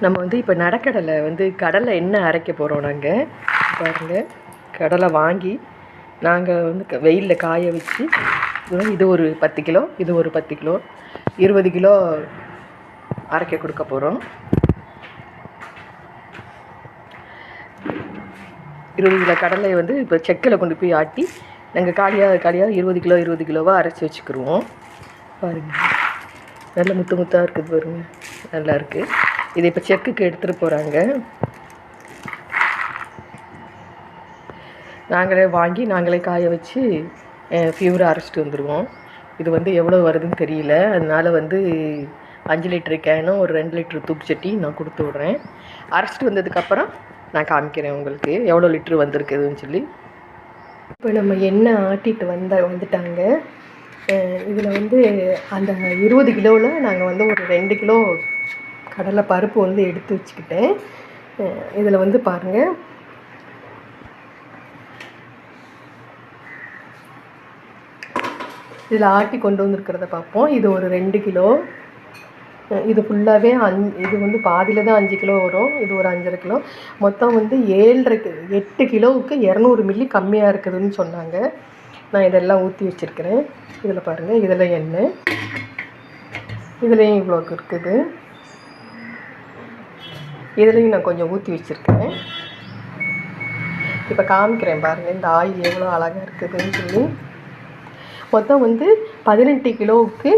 நம்ம வந்து இப்போ நடக்கடலை வந்து கடலை என்ன அரைக்க போகிறோம் நாங்கள் பாருங்கள் கடலை வாங்கி நாங்கள் வந்து வெயிலில் காய வச்சு இது- ஒரு பத்து கிலோ இது ஒரு பத்து கிலோ இருபது கிலோ அரைக்க கொடுக்க போகிறோம் இருபது கிலோ கடலை வந்து இப்போ செக்கில் கொண்டு போய் ஆட்டி நாங்கள் காலியாக காலியாக இருபது கிலோ இருபது கிலோவாக அரைச்சி வச்சுக்கிடுவோம் பாருங்கள் நல்ல முத்து முத்தாக இருக்குது பாருங்கள் நல்லா இருக்குது இதை இப்போ செக்குக்கு எடுத்துகிட்டு போகிறாங்க நாங்களே வாங்கி நாங்களே காய வச்சு ஃபியூரை அரைச்சிட்டு வந்துடுவோம் இது வந்து எவ்வளோ வருதுன்னு தெரியல. அதனால் வந்து அஞ்சு லிட்டரு கேனும் ஒரு ரெண்டு லிட்டரு தூக்கு சட்டி நான் கொடுத்து விட்றேன். அரைச்சிட்டு வந்ததுக்கப்புறம் நான் காமிக்கிறேன் உங்களுக்கு. எவ்வளோ லிட்ரு வந்திருக்குதுன்னு சொல்லி. இப்போ நம்ம எண்ணெய் ஆட்டிட்டு வந்த வந்துட்டாங்க. இதில் வந்து அந்த இருபது கிலோவில் நாங்கள் வந்து ஒரு ரெண்டு கிலோ கடலை பருப்பு வந்து எடுத்து வச்சுக்கிட்டேன். இதில் வந்து பாருங்கள் இதில் ஆட்டி கொண்டு வந்திருக்கிறத பார்ப்போம். இது ஒரு ரெண்டு கிலோ. இது ஃபுல்லாகவே அஞ் இது வந்து பாதியில் தான் அஞ்சு கிலோ வரும். இது ஒரு அஞ்சரை கிலோ. மொத்தம் வந்து ஏழரை எட்டு கிலோவுக்கு இரநூறு மில்லி கம்மியாக இருக்குதுன்னு சொன்னாங்க. நான் இதெல்லாம் ஊற்றி வச்சுருக்கிறேன். இதில் பாருங்கள் இதில் எண்ணெய். இதுலேயும் இவ்வளோக்கு இருக்குது. இதுலேயும் நான் கொஞ்சம் ஊற்றி வச்சுருக்கேன். இப்போ காமிக்கிறேன் பாருங்கள் இந்த ஆயில் எவ்வளோ அழகாக இருக்குதுன்னு சொல்லி. மொத்தம் வந்து பதினெட்டு கிலோவுக்கு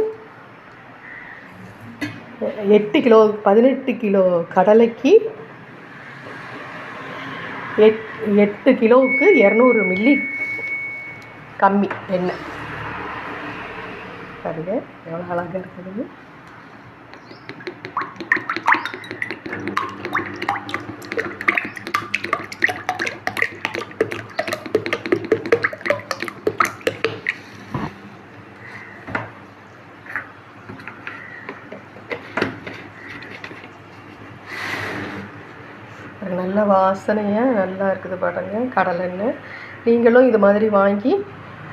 எட்டு கிலோ பதினெட்டு கிலோ கடலைக்கு எட் எட்டு கிலோவுக்கு இரநூறு மில்லி கம்மி எண்ணெய். பாருங்கள் எவ்வளோ அழகாக இருக்குது நல்ல வாசனையாக நல்லா இருக்குது பாருங்க கடலெண்ணெய் நீங்களும் இது மாதிரி வாங்கி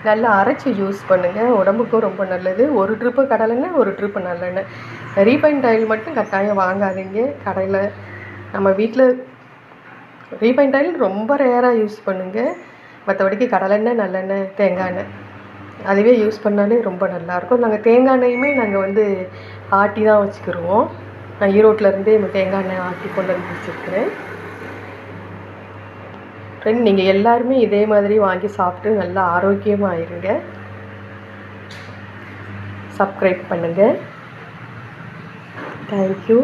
நல்லா அரைச்சி யூஸ் பண்ணுங்கள் உடம்புக்கும் ரொம்ப நல்லது. ஒரு ட்ரிப்பு கடலெண்ணெய் ஒரு ட்ரிப்பு நல்லெண்ணெய் ரீஃபைண்ட் ஆயில் மட்டும் கட்டாயம் வாங்காதீங்க. கடையில் நம்ம வீட்டில் ரீஃபைண்ட் ஆயில் ரொம்ப ரேராக யூஸ் பண்ணுங்கள் மற்றபடிக்கு கடலெண்ணெய் நல்லெண்ணெய் தேங்காய் எண்ணெய் அதுவே யூஸ் பண்ணாலே ரொம்ப நல்லாயிருக்கும் நாங்கள் தேங்காய் எண்ணெயுமே நாங்கள் வந்து ஆட்டி தான் வச்சுக்கிடுவோம் நான் ஈரோட்டில் இருந்தே தேங்காய் எண்ணெய் ஆட்டி கொண்டு வந்து வச்சுருக்கிறேன். ஃப்ரெண்ட் நீங்கள் எல்லாருமே இதே மாதிரி வாங்கி சாப்பிட்டு நல்லா ஆரோக்கியமாக இருங்க. சப்ஸ்கிரைப் பண்ணுங்கள் தேங்க்யூ